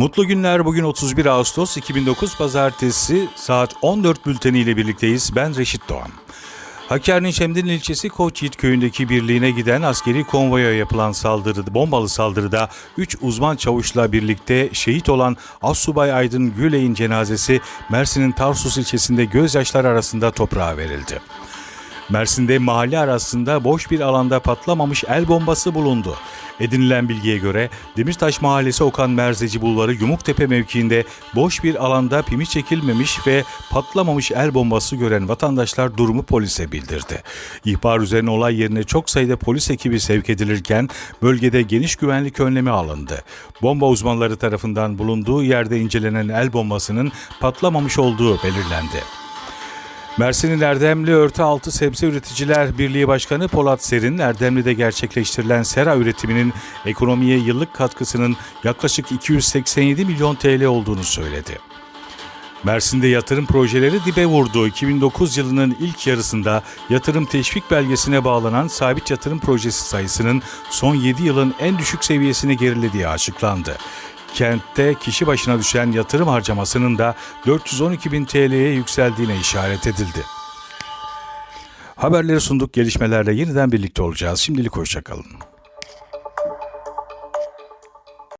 Mutlu günler bugün 31 Ağustos 2009 Pazartesi saat 14 bülteni ile birlikteyiz. Ben Reşit Doğan. Hakkari'nin Şemdin ilçesi Koçyiğit köyündeki birliğine giden askeri konvoya yapılan saldırı, bombalı saldırıda 3 uzman çavuşla birlikte şehit olan Assubay Aydın Güley'in cenazesi Mersin'in Tarsus ilçesinde gözyaşlar arasında toprağa verildi. Mersin'de mahalle arasında boş bir alanda patlamamış el bombası bulundu. Edinilen bilgiye göre Demirtaş Mahallesi Okan Merzeci Bulvarı Yumuktepe mevkiinde boş bir alanda pimi çekilmemiş ve patlamamış el bombası gören vatandaşlar durumu polise bildirdi. İhbar üzerine olay yerine çok sayıda polis ekibi sevk edilirken bölgede geniş güvenlik önlemi alındı. Bomba uzmanları tarafından bulunduğu yerde incelenen el bombasının patlamamış olduğu belirlendi. Mersin'in Erdemli Örtü Altı Sebze Üreticiler Birliği Başkanı Polat Serin, Erdemli'de gerçekleştirilen sera üretiminin ekonomiye yıllık katkısının yaklaşık 287 milyon TL olduğunu söyledi. Mersin'de yatırım projeleri dibe vurdu. 2009 yılının ilk yarısında yatırım teşvik belgesine bağlanan sabit yatırım projesi sayısının son 7 yılın en düşük seviyesine gerilediği açıklandı. Kentte kişi başına düşen yatırım harcamasının da 412 bin TL'ye yükseldiğine işaret edildi. Haberleri sunduk gelişmelerle yeniden birlikte olacağız. Şimdilik hoşçakalın.